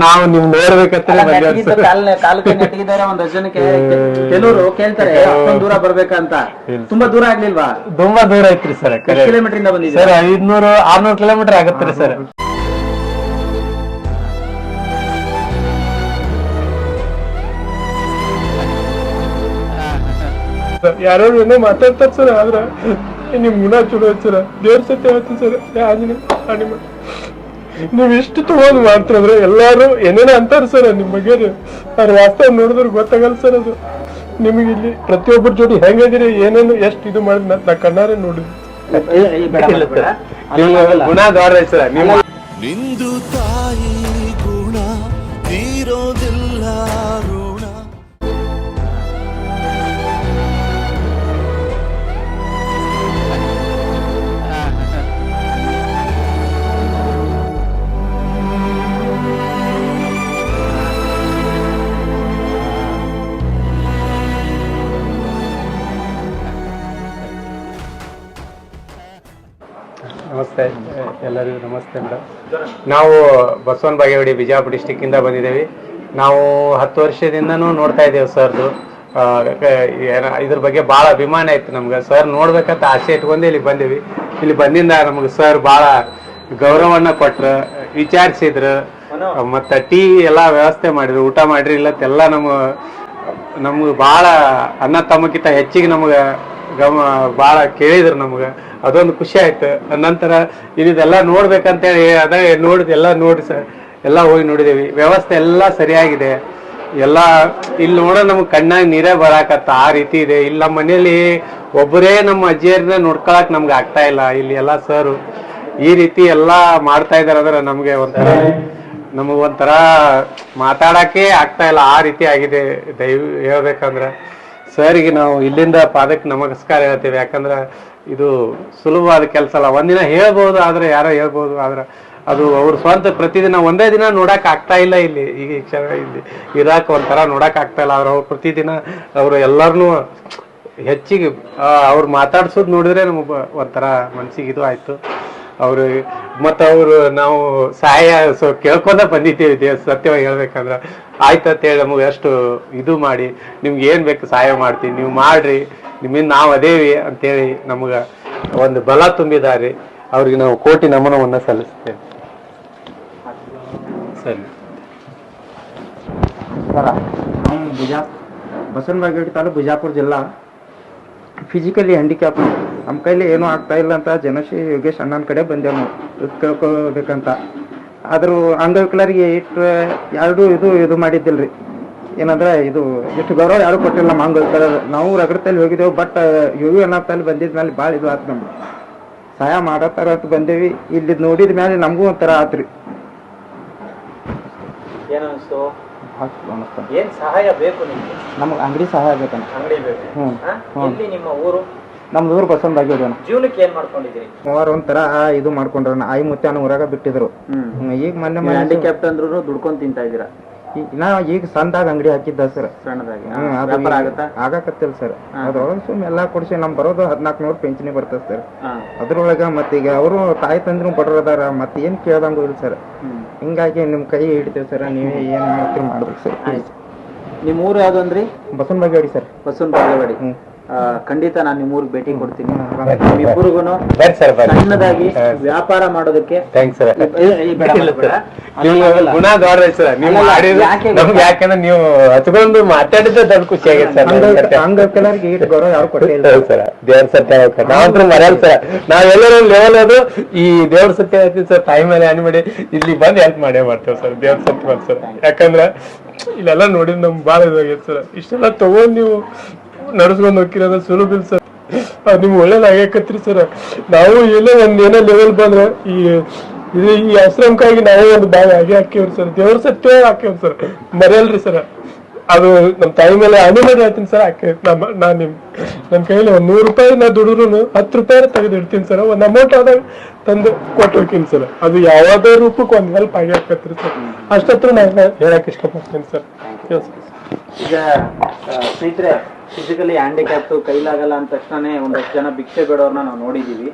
ನಾವು ನಿಮ್ ನೋಡ್ಬೇಕಂತಾರೆ ಬಂದ್ವಿ ಸರ್. ಕಾಲ್- ಕಾಲಕ್ಕೆ ನೆಟ್ಟಿಗಿದ್ದಾರೆ ಒಂದ್ ಜನಕ್ಕೆ. ಕೆಲವರು ಕೇಳ್ತಾರೆ ದೂರ ಬರ್ಬೇಕಂತ. ತುಂಬಾ ದೂರ ಆಗ್ಲಿಲ್ವಾ? ತುಂಬಾ ದೂರ ಐತ್ರಿ ಸರ್ ಎಷ್ಟು ಕಿಲೋಮೀಟರ್ ಇಂದ ಬಂದಿದ್ದೀರಾ? ಸರ್ ಐದ್ನೂರು ಆರ್ನೂರು ಕಿಲೋಮೀಟರ್ ಆಗತ್ತೆ ಸರ್. ಯಾರೋ ಏನೋ ಮಾತಾಡ್ತಾರ ಸರ್ ಆದ್ರ ನಿಮ್ ಗುಣ ಚಲೋ ಐತ್ ಸರ್. ದೇವ್ರ ಸತ್ಯ ಹೇಳ್ತೀನಿ ಸರ್ ಆಂಜನೇಯ ನೀವ್ ಇಷ್ಟು ತಗೊಂಡ್ ಮಾಡ್ತಿರಂದ್ರೆ ಎಲ್ಲಾರು ಏನೇನೋ ಅಂತಾರೆ ಸರ್ ನಿಮ್ ಬಗ್ಗೆ ಅವ್ರ ವಾಸ್ತವ ನೋಡಿದ್ರೆ ಗೊತ್ತಾಗಲ್ಲ ಸರ್ ಅದು. ನಿಮಗೆ ಇಲ್ಲಿ ಪ್ರತಿಯೊಬ್ಬರ ಜೋಡಿ ಹೆಂಗಿದ್ರಿ ಏನೇನು ಎಷ್ಟು ಇದು ಮಾಡಿ ನಾ ಕಣ್ಣಾರೆ ನೋಡಿದ್ವಿ. ಗುಣ ಸರ್ ನಿಮ್ ನಿಂದು ತಾಯಿ ಗುಣ ತೀರೋದಿಲ್ಲ ಎಲ್ಲರಿಗೂ ನಮಸ್ತೆ ಮೇಡಮ್ ನಾವು ಬಸವನ ಬಾಗೇವಾಡಿ ಬಿಜಾಪುರ ಡಿಸ್ಟಿಕ್ಕಿಂದ ಬಂದಿದ್ದೀವಿ. ನಾವು ಹತ್ತು ವರ್ಷದಿಂದನೂ ನೋಡ್ತಾ ಇದ್ದೇವೆ ಸರ್ದು ಇದ್ರ ಬಗ್ಗೆ ಭಾಳ ಅಭಿಮಾನ ಇತ್ತು ನಮ್ಗೆ. ಸರ್ ನೋಡ್ಬೇಕಂತ ಆಸೆ ಇಟ್ಕೊಂಡೆ ಇಲ್ಲಿ ಬಂದೀವಿ. ಇಲ್ಲಿ ಬಂದಿಂದ ನಮ್ಗೆ ಸರ್ ಭಾಳ ಗೌರವವನ್ನು ಕೊಟ್ರು, ವಿಚಾರಿಸಿದ್ರು. ಮತ್ತೆ ಟೀ ಎಲ್ಲ ವ್ಯವಸ್ಥೆ ಮಾಡಿದ್ರು, ಊಟ ಮಾಡ್ರಿ ಇಲ್ಲತ್ತೆಲ್ಲ ನಮ್ಮ, ನಮ್ಗೆ ಭಾಳ ಅನ್ನ ತಮ್ಮಕ್ಕಿಂತ ಹೆಚ್ಚಿಗೆ ನಮ್ಗೆ ಗಮ, ಭಾಳ ಕೇಳಿದ್ರು ನಮ್ಗೆ. ಅದೊಂದು ಖುಷಿ ಆಯ್ತು. ನಂತರ ಇದೆಲ್ಲ ನೋಡ್ಬೇಕಂತೇಳಿ ಅದ ನೋಡಿದ, ಎಲ್ಲ ನೋಡಿ ಸರ್. ಎಲ್ಲ ಹೋಗಿ ನೋಡಿದೇವಿ. ವ್ಯವಸ್ಥೆ ಎಲ್ಲ ಸರಿಯಾಗಿದೆ. ಎಲ್ಲ ಇಲ್ಲಿ ನೋಡ ನಮ್ಗೆ ಕಣ್ಣಾಗ ನೀರೇ ಬರಾಕತ್ತ. ಆ ರೀತಿ ಇದೆ. ಇಲ್ಲಿ ನಮ್ಮ ಮನೇಲಿ ಒಬ್ಬರೇ ನಮ್ಮ ಅಜ್ಜಿಯರನ್ನ ನೋಡ್ಕೊಳಕ್ ನಮ್ಗೆ ಆಗ್ತಾ ಇಲ್ಲ. ಇಲ್ಲಿ ಎಲ್ಲ ಸರ್ ಈ ರೀತಿ ಎಲ್ಲ ಮಾಡ್ತಾ ಇದಾರೆ ಅಂದ್ರೆ ನಮ್ಗೆ ಒಂಥರ ನಮಗ್ ಒಂಥರ ಮಾತಾಡಕ್ಕೆ ಆಗ್ತಾ ಇಲ್ಲ. ಆ ರೀತಿ ಆಗಿದೆ. ದಯವ್ ಹೇಳ್ಬೇಕಂದ್ರೆ ಸರ್ಗೆ ನಾವು ಇಲ್ಲಿಂದ ಪಾದಕ್ಕೆ ನಮಸ್ಕಾರ ಹೇಳ್ತೀವಿ. ಯಾಕಂದ್ರೆ ಇದು ಸುಲಭವಾದ ಕೆಲಸ ಅಲ್ಲ. ಒಂದಿನ ಹೇಳ್ಬೋದು, ಆದ್ರೆ ಯಾರೋ ಹೇಳ್ಬೋದು, ಆದ್ರೆ ಅದು ಅವ್ರ ಸ್ವಂತ ಪ್ರತಿದಿನ ಒಂದೇ ದಿನ ನೋಡಕ್ ಆಗ್ತಾ ಇಲ್ಲ ಇಲ್ಲಿ. ಈಗ ಕ್ಷಣ ಇಲ್ಲಿ ಇರಾಕ್ ಒಂಥರ ನೋಡಕ್ ಆಗ್ತಾ ಇಲ್ಲ. ಆದ್ರೆ ಅವ್ರು ಪ್ರತಿದಿನ ಅವರು ಎಲ್ಲರನ್ನೂ ಹೆಚ್ಚಿಗೆ ಅವ್ರು ಮಾತಾಡ್ಸೋದು ನೋಡಿದ್ರೆ ನಮ್ಗೆ ಒಂಥರ ಮನ್ಸಿಗೆ ಇದು ಆಯ್ತು. ಅವರು ಮತ್ತ ಅವರು ನಾವು ಸಹಾಯ ಸೊ ಕೇಳ್ಕೊಂಡ ಬಂದಿದ್ದೇವೆ ದೇವ್ ಸತ್ಯವಾಗಿ ಹೇಳ್ಬೇಕಂದ್ರೆ. ಆಯ್ತು ಹೇಳಿ ನಮಗೆ ಅಷ್ಟು ಇದು ಮಾಡಿ, ನಿಮ್ಗೆ ಏನು ಬೇಕು ಸಹಾಯ ಮಾಡ್ತೀವಿ ನೀವು ಮಾಡ್ರಿ. ನಿಮ್ಮಿಂದ ನಾವು ಅದೇವಿ ಅಂತೇಳಿ ನಮಗೆ ಒಂದು ಬಲ ತುಂಬಿದ್ದಾರೆ ಅವ್ರಿಗೆ ನಾವು ಕೋಟಿ ನಮನವನ್ನ ಸಲ್ಲಿಸ್ತೇವೆ. ಸರಿ. ಸರ ನಾವು ಬಿಜಾ ಬಸವನ ಬಾಗೇಟ್ ತಾಲೂಕು ಬಿಜಾಪುರ ಜಿಲ್ಲಾ ಫಿಸಿಕಲಿ ಹ್ಯಾಂಡಿಕ್ಯಾಪ್ ನಮ್ಮ ಕೈಲಿ ಏನೂ ಆಗ್ತಾ ಇಲ್ಲ ಅಂತ ಜನಶ್ರೀ ಯೋಗೇಶ್ ಅಣ್ಣನ ಕಡೆ ಬಂದೇವು ನಾವು. ಕೇಳ್ಕೋಬೇಕಂತ. ಆದರೂ ಅಂಗವಿಕಲರಿಗೆ ಇಟ್ಟು ಎರಡೂ ಇದು ಇದು ಮಾಡಿದ್ದಿಲ್ರಿ. ಏನಂದ್ರೆ ಇದು ಎಷ್ಟು ಗೌರವ ಯಾರು ಕೊಟ್ಟಿಲ್ಲ ನಮ್ಮ ಹಂಗ ನಾವು ರಗಡತಲ್ಲಿ ಹೋಗಿದ್ದೇವೆ ಬಟ್ ಯೋಗಿ ಬಂದಿದ್ ಮೇಲೆ ಭಾಳ ಇದು ಆತು ನಮ್ಗೆ ಸಹಾಯ ಮಾಡತ್ತಾರ ಅಂತ ಬಂದೇವಿ. ಇಲ್ಲಿ ನೋಡಿದ ಮೇಲೆ ನಮಗೂ ಒಂಥರ ಆತ್ರಿ. ಏನ್ ಸಹಾಯ ಬೇಕು ನಿಮ್ಗೆ? ನಮ್ಗೆ ಅಂಗಡಿ ಸಹಾಯ ಬೇಕಂತ ಅಂಗಡಿ ಬೇಕು. ಹ್ಞೂ ಹಾ? ನಿಮ್ಮ ಊರು? ನಮ್ದು ಊರು ಬಸವನ ಬಾಗೇವಾಡಿ ಜೀವನಕ್ಕೆ ಏನ್ ಮಾಡ್ಕೊಂಡಿದ್ದೀರಿ? ಮೂವರು ಒಂಥರ ಇದು ಮಾಡ್ಕೊಂಡ್ರ ಆಯಿ ಮುತ್ಯಾನ ಊರಾಗ ಬಿಟ್ಟಿದ್ರು. ಈಗ ಮೊನ್ನೆ ಮೊನ್ನೆ ಹ್ಯಾಂಡಿಕ್ಯಾಪ್ಟ್ ಅಂದ್ರೂ ದುಡ್ಕೊಂಡ್ ತಿಂತಾ ಇದ್ದೀರಾ? ಈ- ನಾ ಈಗ ಸಂದಾಗ ಅಂಗಡಿ ಹಾಕಿದ್ದ ಸರ್. ಸಣ್ಣದಾಗಿ. ಹ್ಮ್, ವ್ಯಾಪಾರ ಈಗ ಆಗುತ್ತಾ? ಆಗಾಕತ್ತಿಲ್ಲ ಸರ್. ಅದ್ರೊಳಗೆ ಸುಮ್ ಎಲ್ಲಾ ಕೊಡ್ಸಿ ನಮ್ ಬರೋದು ಹದಿನಾಲ್ಕು ನೂರು ಪಿಂಚಣಿ ಬರ್ತದೆ ಸರ್. ಅದ್ರೊಳಗ ಮತ್ತೀಗ ಅವರು ತಾಯಿ ತಂದ್ರು ಬಡ್ರ ಅದಾರ ಮತ್ತೆ ಏನ್ ಕೇಳ್ದಂಗೂ ಇಲ್ಲ ಸರ್. ಹಿಂಗಾಗಿ ನಿಮ್ ಕೈ ಹಿಡಿತೇವೆ ಸರ್ ನೀವೇ ಏನ್ ಮಾಡ್ತೀರಿ ಮಾಡ್ಬೇಕು ಸರ್ ನಿಮ್ಮ ನಿಮ್ ಊರು ಯಾವ್ದು ಅಂದ್ರಿ? ಬಸವನ ಬಾಗೇವಾಡಿ ಸರ್. ಬಸವನ ಬಾಗೇವಾಡಿ. ಹ್ಮ್. ಖಂಡಿತ ನಾನು ನಿಮ್ಮ ಊರಿಗೆ ಭೇಟಿ ಕೊಡ್ತೀನಿ. ನಿಮ್ಮಿಬ್ಬರಿಗೂ ಸಣ್ಣದಾಗಿ ವ್ಯಾಪಾರ ಮಾಡೋದಕ್ಕೆ ಯಾಕಂದ್ರೆ ನೀವು ಹಚ್ಕೊಂಡು ಮಾತಾಡಿದ್ರೆ ದೊಡ್ಡ ಖುಷಿ ಆಗೈತೆ ಸರ್ ದೇವ್ರ ಸತ್ಯ ನಾವಂತೂ ಮರೆಯಲ್ಲ ಸರ್. ನಾವೆಲ್ಲರೂ ಲೆವೆಲ್ ಅದು. ಈ ದೇವ್ರ ಸತ್ಯ ಐತಿ ಸರ್. ತಾಯಿ ಮೇಲೆ ಮಾಡಿ ಇಲ್ಲಿ ಬಂದು ಹೆಲ್ಪ್ ಮಾಡೇ ಮಾಡ್ತೇವೆ ಸರ್. ದೇವ್ರ ಸತ್ಯ ಸರ್. ಯಾಕಂದ್ರೆ ಇಲ್ಲೆಲ್ಲ ನೋಡಿದ್ ನಮ್ಗೆ ಭಾಳ ಇದಾಗೈತೆ ಸರ್. ಇಷ್ಟೆಲ್ಲ ತಗೊಂಡ್ ನೀವು ನಡ್ಸ್ಕೊಂಡು ಹೋಗಿರೋದು ಸುಲಭ ಇಲ್ಲ ಸರ್. ಅದು ನಿಮ್ಗೆ ಒಳ್ಳೇದಾಗಕತ್ರಿ ಸರ್. ನಾವು ಎಲ್ಲೇ ಒಂದ್ ಏನೋ ಲೆವೆಲ್ ಬಂದ್ರೆ ಈ ಇದು ಈ ಆಶ್ರಮಕ್ಕಾಗಿ ನಾವೇ ಒಂದು ಭಾಗ ಆಗಿ ಹಾಕಿವ್ರಿ ಸರ್. ದೇವ್ರ ಸತ್ಯ ಹಾಕಿವ್ರಿ ಸರ್. ಮರೆಯಲ್ರಿ ಸರ್. ಅದು ನಮ್ಮ ತಾಯಿ ಮೇಲೆ ಅನುಮತಿ ಹೇಳ್ತೀನಿ ಸರ್. ಹಾಕಿ ನಮ್ಮ ನಾನು ನಿಮ್ ನನ್ನ ಕೈಯಲ್ಲಿ ಒಂದ್ ನೂರು ರೂಪಾಯಿ ನಾ ದುಡಿದ್ರು ಹತ್ತು ರೂಪಾಯಿ ತೆಗೆದು ಇಡ್ತೀನಿ ಸರ್. ಒಂದ್ ಅಮೌಂಟ್ ಆದಾಗ ತಂದು ಕೊಟ್ಟು ಹೋಗ್ತೀನಿ ಸರ್. ಅದು ಯಾವುದೇ ರೂಪಕ್ಕೆ ಒಂದ್ ಹೆಲ್ಪ್ ಆಗಿ ಹಾಕತ್ರಿ ಸರ್. ಅಷ್ಟತ್ರ ನಾನು ಹೇಳಕ್ ಇಷ್ಟಪಡ್ತೀನಿ ಸರ್. ಈಗ ಸ್ನೇಹಿತರೆ ಫಿಸಿಕಲಿ ಹ್ಯಾಂಡಿಕ್ಯಾಪ್ ಕೈಲಾಗಲ್ಲ ಅಂದ ತಕ್ಷಣ ಒಂದಷ್ಟು ಜನ ಭಿಕ್ಷೆ ಬೇಡೋರ್ನ ನಾವು ನೋಡಿದೀವಿ.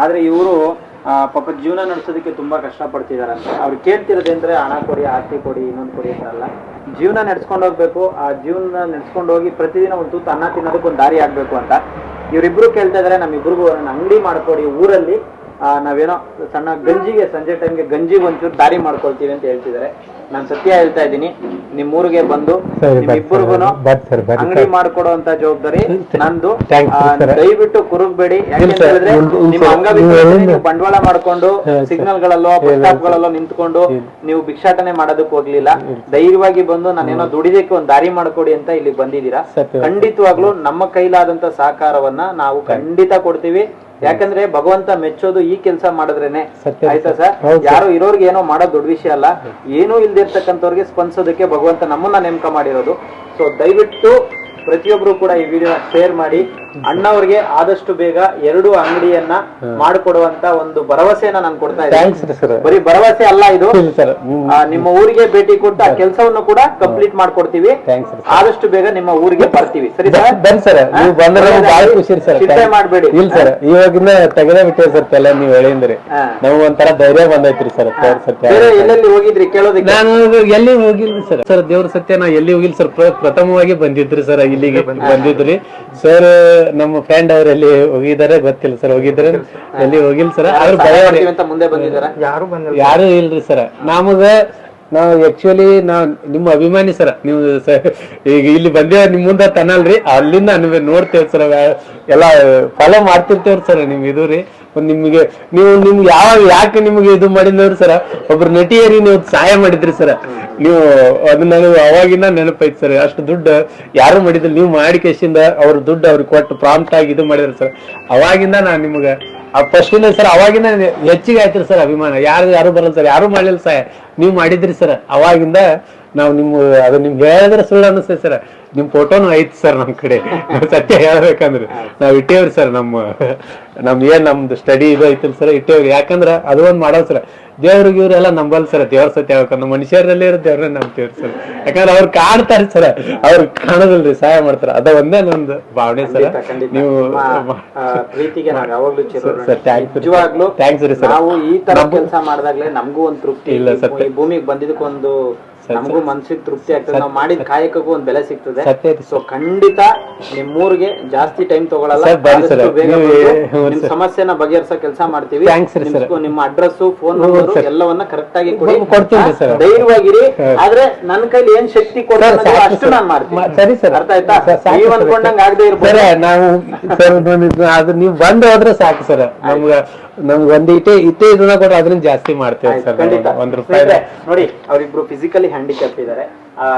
ಆದ್ರೆ ಇವರು ಪಾಪ ಜೀವನ ನಡೆಸೋದಕ್ಕೆ ತುಂಬಾ ಕಷ್ಟ ಪಡ್ತಿದಾರಂತ ಅವ್ರು ಕೇಳ್ತಿರೋದೇಂದ್ರೆ ಹಣ ಕೊಡಿ, ಆಸ್ತಿ ಕೊಡಿ, ಇನ್ನೊಂದು ಕೊಡಿ ಅಂತಲ್ಲ ಜೀವನ ನಡ್ಸ್ಕೊಂಡು ಹೋಗ್ಬೇಕು. ಆ ಜೀವನ ನಡ್ಸ್ಕೊಂಡು ಹೋಗಿ ಪ್ರತಿದಿನ ಒಂದು ತೂತು ಅನ್ನ ತಿನ್ನೋದಕ್ಕೆ ಒಂದು ದಾರಿ ಆಗ್ಬೇಕು ಅಂತ. ಇವರಿಬ್ರು ಕೇಳ್ತಾ ಇದಾರೆ, ನಮ್ಮಿಬ್ರಿಗೂ ಅವ್ರನ್ನ ಅಂಗಡಿ ಮಾಡ್ಕೊಡಿ ಊರಲ್ಲಿ. ನಾವೇನೋ ಸಣ್ಣ ಗಂಜಿಗೆ ಸಂಜೆ ಟೈಮ್ಗೆ ಗಂಜಿಗೆ ಒಂಚೂರು ದಾರಿ ಮಾಡ್ಕೊಳ್ತೀವಿ ಅಂತ ಹೇಳ್ತಿದ್ದಾರೆ. ನಾನು ಸತ್ಯ ಹೇಳ್ತಾ ಇದ್ದೀನಿ. ನಿಮ್ ಊರಿಗೆ ಬಂದು ಇಬ್ಬರಿಗೂ ಅಂಗಡಿ. ಮಾಡ್ಕೊಡುವಂತ ಜವಾಬ್ದಾರಿ ನಂದು. ಆ. ದಯವಿಟ್ಟು ಕುರುಗ್ಬೇಡಿ ಹೇಳಿದ್ರೆ ನಿಮ್ಮ ನೀವು ಬಂಡವಾಳ ಮಾಡ್ಕೊಂಡು. ಸಿಗ್ನಲ್ ಗಳಲ್ಲೋ ಸ್ಟಾಪ್ ಗಳಲ್ಲೋ ನಿಂತ್ಕೊಂಡು ನೀವು ಭಿಕ್ಷಾಟನೆ ಮಾಡೋದಕ್ಕೆ ಹೋಗ್ಲಿಲ್ಲ. ಧೈರ್ಯವಾಗಿ ಬಂದು ನಾನೇನೋ ದುಡಿದಕ್ಕೆ ಒಂದ್ ದಾರಿ ಮಾಡ್ಕೊಡಿ ಅಂತ ಇಲ್ಲಿ ಬಂದಿದ್ದೀರಾ. ಖಂಡಿತವಾಗ್ಲೂ ನಮ್ಮ ಕೈಲಾದಂತ ಸಹಕಾರವನ್ನ ನಾವು ಖಂಡಿತ ಕೊಡ್ತೀವಿ. ಯಾಕಂದ್ರೆ ಭಗವಂತ ಮೆಚ್ಚೋದು ಈ ಕೆಲಸ ಮಾಡಿದ್ರೇನೆ. ಆಯ್ತಾ ಸರ್? ಸರ್. ಯಾರು ಇರೋರ್ಗೆ ಏನೋ ಮಾಡೋ ದೊಡ್ಡ ವಿಷಯ ಅಲ್ಲ. ಏನೂ ಇಲ್ದಿರ್ತಕ್ಕಂಥವ್ರಿಗೆ ಸ್ಪಂದಿಸೋದಕ್ಕೆ ಭಗವಂತ ನಮ್ಮನ್ನ ನೇಮಕ ಮಾಡಿರೋದು. ಸೊ ದಯವಿಟ್ಟು ಪ್ರತಿಯೊಬ್ರು ಕೂಡ ಈ ವಿಡಿಯೋನ ಶೇರ್ ಮಾಡಿ ಅಣ್ಣವ್ರಿಗೆ ಆದಷ್ಟು ಬೇಗ ಎರಡು ಅಂಗಡಿಯನ್ನ ಮಾಡಿಕೊಡುವಂತ ಒಂದು ಭರವಸೆಯನ್ನ ನಾನು ಕೊಡ್ತಾ ಇದ್ದೀನಿ. ಬರೀ ಭರವಸೆ ಅಲ್ಲ ಇದು. ನಿಮ್ಮ ಊರಿಗೆ ಭೇಟಿ ಕೊಟ್ಟು ಆ ಕೆಲಸವನ್ನು ಕೂಡ ಕಂಪ್ಲೀಟ್ ಮಾಡ್ಕೊಡ್ತೀವಿ. ಆದಷ್ಟು ಬೇಗ ನಿಮ್ಮ ಊರಿಗೆ ಬರ್ತೀವಿ. ಸರಿ ಸರ್? ಬನ್ನಿ ಸರ್ ನೀವು ಬಂದ್ರೆ ಬಹಳ ಖುಷಿ ಸರ್. ಚಿಂತೆ ಮಾಡಬೇಡಿ. ಇಲ್ಲ ಸರ್. ಇವಾಗಿಂದ ತೆಗೆದೇ ಬಿಟ್ಟೇವಿ ಸರ್ ತಲೆ ನೀವು ಹೇಳಿದ್ರಿ. ನಾವು ನಮ್ಗೆ ಒಂಥರ ಧೈರ್ಯ ಬಂದೈತ್ರಿ ಸರ್. ಎಲ್ಲಿ ಸತ್ಯ ಎಲ್ಲೆಲ್ಲಿ ಹೋಗಿದ್ರಿ ಕೇಳೋದಕ್ಕೆ? ನಾನು ಎಲ್ಲಿ ಹೋಗಿಲ್ರಿ ಸರ್. ಸರ್ ದೇವ್ರ ಸತ್ಯ ನಾ ಎಲ್ಲಿ ಹೋಗಿಲ್ಲ ಸರ್. ಪ್ರ- ಪ್ರಥಮವಾಗಿ ಬಂದಿದ್ರಿ ಸರ್. ಇಲ್ಲಿಗೆ ಬಂದಿದ್ರಿ. ಸರ್ ನಮ್ಮ ಫ್ರೆಂಡ್ ಅವ್ರ ಎಲ್ಲಿ ಹೋಗಿದ್ದಾರೆ ಗೊತ್ತಿಲ್ಲ ಸರ್ ಹೋಗಿದ್ರೆ ಎಲ್ಲಿ ಹೋಗಿಲ್ಲ ಸರ್ ಅವ್ರ ಭಯ ಅಂತ ಮುಂದೆ ಬಂದಿದ್ದಾರ? ಯಾರು ಯಾರು ಇಲ್ರಿ ಸರ್ ನಮಗ ನಾವು ಆಕ್ಚುಲಿ ನಾ ನಿಮ್ಮ ಅಭಿಮಾನಿ ಸರ. ನೀವು ಈಗ ಇಲ್ಲಿ ಬಂದೇ ನಿಮ್ ಮುಂದೆ ತನಲ್ರಿ ಅಲ್ಲಿಂದ ನಿಮಗೆ ನೋಡ್ತೇವ್ ಸರ್. ಎಲ್ಲ ಫಾಲೋ ಮಾಡ್ತಿರ್ತೇವ್ರಿ ಸರ್ ನಿಮ್ ಇದು ರೀ. ನಿಮ್ಗೆ, ನೀವು ನಿಮ್ಗೆ ಯಾವ, ಯಾಕೆ ನಿಮ್ಗೆ ಇದು ಮಾಡಿದ್ರಿ ಸರ್? ಒಬ್ರು ನಟಿಯರಿ ನೀವು ಸಹಾಯ ಮಾಡಿದ್ರಿ ಸರ್. ನೀವು ಅದನ್ನ ಅವಾಗಿನ ನೆನಪೈತಿ ಸರ್. ಅಷ್ಟು ದುಡ್ಡು ಯಾರು ಮಾಡಿದ್ರು? ನೀವು ಮಾಡಿ ಕೇಸಿಂದ ಅವ್ರ ದುಡ್ಡು ಅವ್ರಿಗೆ ಕೊಟ್ಟು ಪ್ರಾಂಪ್ಟ್ ಆಗಿ ಇದು ಮಾಡಿದ್ರಿ ಸರ್. ಅವಾಗಿಂದ ನಾನು ನಿಮ್ಗೆ ಫಸ್ಟ್ ಸರ್ ಅವಾಗಿಂದ ಹೆಚ್ಚಿಗೆ ಆಯ್ತು ಸರ್ ಅಭಿಮಾನ. ಯಾರು ಯಾರು ಬರಲ್ಲ ಸರ್, ಯಾರು ಮಾಡ್ಲಿಲ್ಲ ಸರ್. ನೀವು ಮಾಡಿದ್ರಿ ಸರ್. ಅವಾಗಿಂದ ನಾವು ನಿಮ್ಮ ಅದು ನಿಮ್ಗೆ ಹೇಳಿದ್ರೆ ಸುಳ್ಳು ಅನಿಸ್ತೈತೆ ಸರ್. ನಿಮ್ ಫೋಟೋನು ಐತ್ ಸರ್ ನಮ್ ಕಡೆ. ಸತ್ಯ ಹೇಳ್ಬೇಕಂದ್ರೆ. ನಾವ್ ಇಟ್ಟೇವ್ರಿ ಸರ್ ನಮ್ಮ ನಮ್ ಏನ್ ನಮ್ದು ಸ್ಟಡಿ ಇದು ಐತಲ್ ಸರ್ ಇಟ್ಟೇವ್ರಿ. ಯಾಕಂದ್ರ ಅದು ಒಂದ್ ಮಾಡೋ ಸರ್ ದೇವ್ರಿಗೆ ಇವ್ರೆಲ್ಲ ನಂಬಲ್ ಸರ್ ದೇವ್ರ ಸತ್ಯ ಹೇಳ್ಬೇಕಂದ್ರೆ ಮನುಷ್ಯರಲ್ಲಿ ಇರೋ ದೇವ್ರನ್ನ ನಂಬ್ತೇವ್ರಿ ಸರ್ ಯಾಕಂದ್ರೆ ಅವ್ರು ಕಾಣ್ತಾರೆ ಸರ್ ಅವ್ರು ಕಾಣೋದಿಲ್ರಿ ಸಹಾಯ ಮಾಡ್ತಾರ. ಅದ ಒಂದೇ ನಂದು ಭಾವನೆ ಸರ್. ನೀವು ಪ್ರೀತಿಗೆ ನಾವು ಯಾವಾಗ್ಲೂ ರೀ. ರೀ ಸರ್. ನಾವು ಈ ತರ ಕೆಲಸ ಮಾಡಿದಾಗ್ಲೇ ನಮಗೂ ಒಂದು ತೃಪ್ತಿ. ಇಲ್ಲ, ಸರ್ ಭೂಮಿಗೆ ಬಂದಿದ್ದಕ್ಕೊಂದು. ನಮಗೂ ಮನ್ಸಿಗೆ ತೃಪ್ತಿ ಆಗ್ತದೆ ನಾವು ಮಾಡಿದ ಕಾಯಕಕ್ಕೂ ಒಂದ್ ಬೆಲೆ ಸಿಗ್ತದೆ ಸತ್ಯ ಸೊ ಖಂಡಿತ ನಿಮ್ಮೂರಿಗೆ ಜಾಸ್ತಿ ಟೈಮ್ ತಗೊಳಲ್ಲ ಸರ್, ಬನ್ನಿ ಸರ್. ಆದಷ್ಟು ಬೇಗ ನೀವು- ಬಂದು ನಿಮ್ ಸರ್. ಸಮಸ್ಯೆನ ಬಗೆಹರಿಸೋ ಕೆಲಸ ಮಾಡ್ತೀವಿ Thanks ರೀ ಸರ್. ಸ್ಕೂ- ನಿಮ್ಮ ಅಡ್ರೆಸ್ ಫೋನ್ ಹ್ಞೂ ನಂಬರ್ ಸರ್. ಎಲ್ಲವನ್ನ ಕರೆಕ್ಟ್ ಆಗಿ ಕೊಡಿ ಕೊಡ್ತೀನಿ ರೀ ಸರ್. ಧೈರ್ಯವಾಗಿರಿ. ಆದ್ರೆ ನನ್ನ ಕೈಲಿ ಏನ್ ಶಕ್ತಿ ಸರ್, ಕೊಡ್ತಾರೆ ಸಾಕು ಅಷ್ಟು ಸರ್. ನಾನು ಮಾಡ್ತೀನಿ ಸರಿ ಸರ್ ಅರ್ಥ ಆಯ್ತಾ ಸರ್, ಸಾಕು ನೀವ್ ಸರ್. ಅನ್ಕೊಂಡಂಗ್ ಆಗದೆ ಇರ್ಬೋದು ನಾವು ಸರ್ ಅದು ನೀವು ಬಂದು ಹೋದ್ರೆ ಸಾಕು ಸರ್ ನಮ್ಗ ನಮ್ಗೆ ಒಂದ್ ಇಟ್ಟೆ ಇಟ್ಟೆ ಇದನ್ನ ಕೊಟ್ರೆ ಅದನ್ನ ಜಾಸ್ತಿ ಮಾಡ್ತೇವೆ ಆಯ್ತು, ಸರ್ ಖಂಡಿತ ಒಂದ್ ರೂಪಾಯಿ ಸ್ನೇಹಿತರೆ, ನೋಡಿ ಅವರಿಬ್ರು ಫಿಸಿಕಲಿ ಹ್ಯಾಂಡಿಕ್ಯಾಪ್ ಇದಾರೆ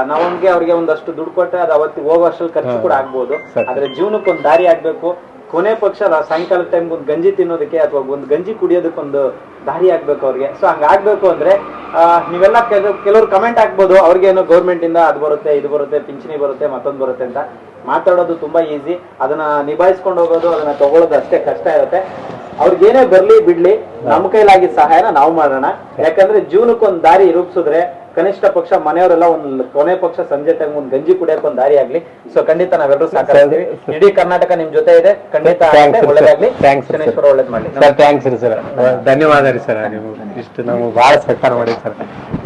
ನಾವೊಂದ್ಗೆ ಅವ್ರಿಗೆ ಒಂದಷ್ಟು ದುಡ್ಡು ಕೊಟ್ಟರೆ ಅದು ಅವತ್ತು ಹೋಗೋ ಅಷ್ಟ್ರಲ್ಲಿ ಖರ್ಚು ಕೂಡ ಆಗ್ಬೋದು. ಆದ್ರೆ ಜೀವನಕ್ಕೆ ಒಂದು ದಾರಿ ಆಗ್ಬೇಕು. ಕೊನೆ ಪಕ್ಷ ಸಾಯಂಕಾಲದ ಸಾಯಂಕಾಲ ಟೈಮ್ ಒಂದು ಗಂಜಿ ತಿನ್ನೋದಕ್ಕೆ ಅಥವಾ ಒಂದು ಗಂಜಿ ಕುಡಿಯೋದಕ್ಕೊಂದು ದಾರಿ ಆಗ್ಬೇಕು ಅವ್ರಿಗೆ. ಸೊ ಹಂಗಾಗ್ಬೇಕು ಅಂದ್ರೆ ಆ, ನೀವೆಲ್ಲ ಕೆಲ- ಕೆಲವ್ರು ಕಮೆಂಟ್ ಹಾಕ್ಬೋದು ಅವ್ರಿಗೆ ಏನೋ ಗೌರ್ಮೆಂಟ್ ಇಂದ ಅದು ಬರುತ್ತೆ ಇದು ಬರುತ್ತೆ ಪಿಂಚಣಿ ಬರುತ್ತೆ ಮತ್ತೊಂದು ಬರುತ್ತೆ ಅಂತ. ಮಾತಾಡೋದು ತುಂಬಾ ಈಸಿ ಅದನ್ನ ನಿಭಾಯಿಸ್ಕೊಂಡು ಹೋಗೋದು ಅದನ್ನ ತಗೊಳ್ಳೋದು ಅಷ್ಟೇ ಕಷ್ಟ ಇರುತ್ತೆ. ಅವ್ರಿಗೇನೇ ಬರ್ಲಿ ಬಿಡ್ಲಿ ನಮ್ಮ ಕೈಲಾಗಿ ಸಹಾಯನ ನಾವು ಮಾಡೋಣ. ಯಾಕಂದ್ರೆ ಜೀವನಕ್ಕೆ ಒಂದು ದಾರಿ ರೂಪಿಸಿದ್ರೆ ಕನಿಷ್ಠ ಪಕ್ಷ ಮನೆಯವರೆಲ್ಲ ಒಂದು ಕೊನೆ ಪಕ್ಷ ಸಂಜೆ ತಂಗ ಒಂದು ಗಂಜಿ ಕುಡಿಯಕ್ಕೆ ಒಂದು ದಾರಿ ಆಗ್ಲಿ. ಸೊ ಖಂಡಿತ ನಾವೆಲ್ಲರೂ ಸಾಕಾಗ್ತೀವಿ ಇಡೀ ಕರ್ನಾಟಕ ನಿಮ್ ಜೊತೆ ಇದೆ. ಖಂಡಿತ. ಒಳ್ಳೇದಾಗ್ಲಿ. ಒಳ್ಳೇದ್ ಮಾಡ್ಲಿ. ಸರ್ ಥ್ಯಾಂಕ್ಸ್ ರೀ ಸರ್ ಧನ್ಯವಾದ ರೀ ಸರ್ ನೀವು ಇಷ್ಟು ನಾವು ಬಹಳ ಸಹಕಾರ ಮಾಡಿ ಸರ್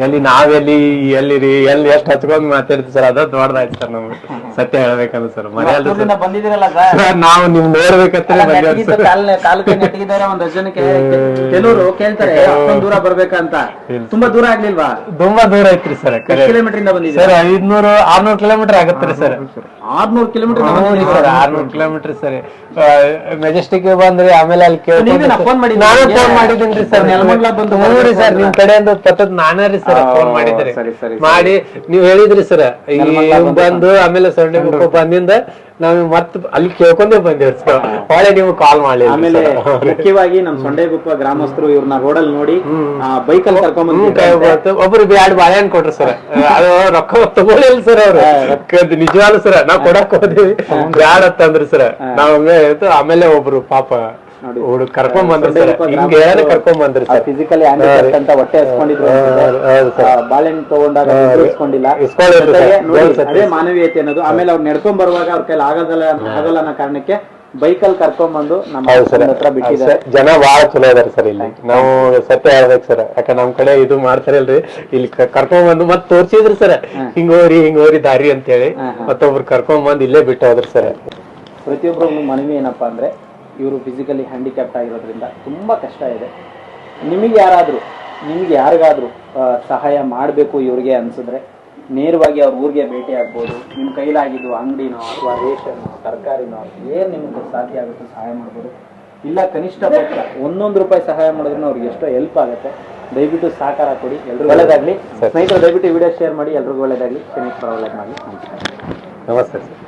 ಎಲ್ಲಿ ನಾವೆಲ್ಲಿ ಎಲ್ಲಿ ರೀ ಎಲ್ಲಿ ಎಷ್ಟು ಹಚ್ಕೊಂಡ್ ಮಾತಾಡ್ತೀವಿ ಸರ್? ಅದ ದೊಡ್ಡದಾಯ್ತು ಸರ್ ನಮ್ಗೆ. ಸತ್ಯ ಹೇಳ್ಬೇಕಂದ್ರೆ ಸರ್. ಮನೆಯಲ್ಲ ಬಂದಿದ್ದೀರಲ್ಲ ಸರ್? ಸರ್ ನಾವು ನಿಮ್ ನೋಡ್ಬೇಕಂತ ಬಂದೇವ್ರಿ ಸರ್. ಒಂದಷ್ಟು ಜನಕ್ಕೆ ಕೆಲವರು ಕೇಳ್ತಾರೆ ಅಷ್ಟೊಂದ್ ದೂರ ಬರ್ಬೇಕಂತ. ತುಂಬಾ ದೂರ ಆಗ್ಲಿಲ್ವಾ? ತುಂಬಾ ದೂರ ಐತ್ರಿ ಸರ್ ಎಷ್ಟು ಕಿಲೋಮೀಟರ್ ಇಂದ ಬಂದಿದ್ದೀರಾ? ಸರ್ ಐದ್ನೂರು ಆರ್ನೂರು ಕಿಲೋಮೀಟರ್ ಆಗತ್ತೆ ಸರ್. ಆರ್ನೂರು ಕಿಲೋಮೀಟರ್ ಸರ್ ಆರ್ನೂರು ಕಿಲೋಮೀಟರ್ ಸರ್. ಮೆಜೆಸ್ಟಿಕ್ ಬಂದ್ರಿ ಆಮೇಲೆ ಅಲ್ಲಿ ಕೇಳಿ ಫೋನ್ ಮಾಡಿ ನಾನು ಫೋನ್ ಮಾಡಿದ್ದೀನಿ ಸರ್. ನೆಲಮಂಗಲ ಬಂದು ಹ್ಞೂ ರೀ ಸರ್ ನಿಮ್ ಕಡೆಯಿಂದ ಪತ್ತದ್ ನಾನೇ ರೀ ಸರ್ ಫೋನ್ ಮಾಡಿದ್ರಿ ಸರಿ, ಸರಿ, ಸರಿ. ಮಾಡಿ ನೀವ್ ಹೇಳಿದ್ರಿ ಸರ್ ಬಂದು ಆಮೇಲೆ ಸೊಳ್ಳೆ ಮುಖ ಬಂದಿಂದ ನಾವ್ ಮತ್ ಅಲ್ಲಿ ಕೇಳ್ಕೊಂಡೇ ಬಂದೇವ್ರಿ ಸರ್ ಹೊಳೆ ನೀವು ಕಾಲ್ ಮಾಡಿ ಆಮೇಲೆ ಮುಖ್ಯವಾಗಿ ನಮ್ ಸೊಂಡೆಗುಪ್ಪ ಗ್ರಾಮಸ್ಥರು ಇವ್ರನ್ನ ರೋಡಲ್ಲಿ ನೋಡಿ ಬೈಕ್ ಅಲ್ಲಿ ಕರ್ಕೊಂಡ್ ಬಂದಿದ್ದಾರೆ. ಒಬ್ರು ಬ್ಯಾಡ್ ಬಾಳೆಹಣ್ಣು ಕೊಟ್ರು ಸರ್ ಅದು ರೊಕ್ಕ ತಗೊಳಿಲ್ಲ ಸರ್ ಅವ್ರು. ನಿಜವಾದ ಸರ್ ನಾವ್ ಕೊಡಕ್ ಹೋದ್ವಿ. ಬ್ಯಾಡ್ ಅಂತಂದ್ರಿ ಸರ್ ನಾವ್ ಹಂಗೆ. ಆಮೇಲೆ ಒಬ್ರು ಪಾಪ. ಹುಡುಗ ಕರ್ಕೊಂಡ್ ಬಂದ್ರು ಹಿಂಗೆ ಕರ್ಕೊಂಡ್ ಬಂದ್ರಿ ಸರ್. ಫಿಸಿಕಲಿ ಹ್ಯಾಂಡಿಕ್ಯಾಪ್ಟ್ ಅಂತ ಹೊಟ್ಟೆ ಹಸ್ಕೊಂಡಿದ್ರು ಬಾಳೆಹಣ್ಣು ತಗೊಂಡಾಗ ಇಸ್ಕೊಂಡಿಲ್ಲ. ಅದೇ ಮಾನವೀಯತೆ ಅನ್ನೋದು. ಆಮೇಲೆ ಅವ್ರು ನಡ್ಕೊಂಡ್ ಬರುವಾಗ ಅವ್ರ ಕೈಲಿ ಆಗಲ್ಲ ಆಗಲ್ಲ ಅನ್ನೋ ಕಾರಣಕ್ಕೆ ಬೈಕಲ್ಲಿ ಕರ್ಕೊಂಡ್ ಬಂದು ನಮ್ಮ ಹತ್ರ ಬಿಟ್ಟಿದ್ದಾರೆ. ಜನ ಬಹಳ ಚಲೋ ಇದಾರೆ ಸರ್ ಇಲ್ಲಿ. ನಾವು ಸತ್ಯ ಹೇಳ್ಬೇಕು ಸರ್. ಯಾಕಂದ್ರೆ ನಮ್ ಕಡೆ ಇದು ಮಾಡ್ತಾರಲ್ರಿ ಇಲ್ಲಿ ಕರ್ಕೊಂಡ್ಬಂದು ಕರ್ಕೊಂಡ್ ಬಂದು ಮತ್ ತೋರ್ಸಿದ್ರು ಸರ್. ಹಿಂಗೋರಿ ಹಿಂಗೋರಿ ದಾರಿ ಅಂತ ಹೇಳಿ ಮತ್ತೊಬ್ರು ಕರ್ಕೊಂಡ್ ಬಂದು ಇಲ್ಲೇ ಬಿಟ್ಟು ಹೋದ್ರಿ ಸರ್. ಪ್ರತಿಯೊಬ್ಬರು ಮನವಿ ಏನಪ್ಪಾ ಅಂದ್ರೆ ಇವರು ಫಿಸಿಕಲಿ ಹ್ಯಾಂಡಿಕ್ಯಾಪ್ಟ್ ಆಗಿರೋದ್ರಿಂದ ತುಂಬ ಕಷ್ಟ ಇದೆ. ನಿಮಗೆ ಯಾರಾದರೂ ನಿಮಗೆ ಯಾರಿಗಾದರೂ ಸಹಾಯ ಮಾಡಬೇಕು ಇವ್ರಿಗೆ ಅನ್ಸಿದ್ರೆ ನೇರವಾಗಿ ಅವ್ರ ಊರಿಗೆ ಭೇಟಿ ಆಗ್ಬೋದು. ನಿಮ್ಮ ಕೈಲಾಗಿದ್ದು ಅಂಗಡಿನೋ ಅಥವಾ ರೇಷನ್ನು ತರಕಾರಿನೋ ಏನು ನಿಮಗೆ ಸಾಧ್ಯ ಆಗುತ್ತೋ ಸಹಾಯ ಮಾಡ್ಬೋದು. ಇಲ್ಲ ಕನಿಷ್ಠ ಪಕ್ಷ ಒಂದೊಂದು ರೂಪಾಯಿ ಸಹಾಯ ಮಾಡಿದ್ರೂ ಅವ್ರಿಗೆ ಎಷ್ಟೋ ಹೆಲ್ಪ್ ಆಗುತ್ತೆ. ದಯವಿಟ್ಟು ಸಹಕಾರ ಕೊಡಿ. ಎಲ್ರಿಗೂ ಒಳ್ಳೇದಾಗಲಿ. ಸ್ನೇಹಿತರು ದಯವಿಟ್ಟು ವಿಡಿಯೋ ಶೇರ್ ಮಾಡಿ. ಎಲ್ರಿಗೂ ಒಳ್ಳೇದಾಗಲಿ. ಶನೀಶ್ವರ ಒಳ್ಳೇದು ಮಾಡಿ ನಮಸ್ಕಾರ ನಮಸ್ತೆ ಸರ್.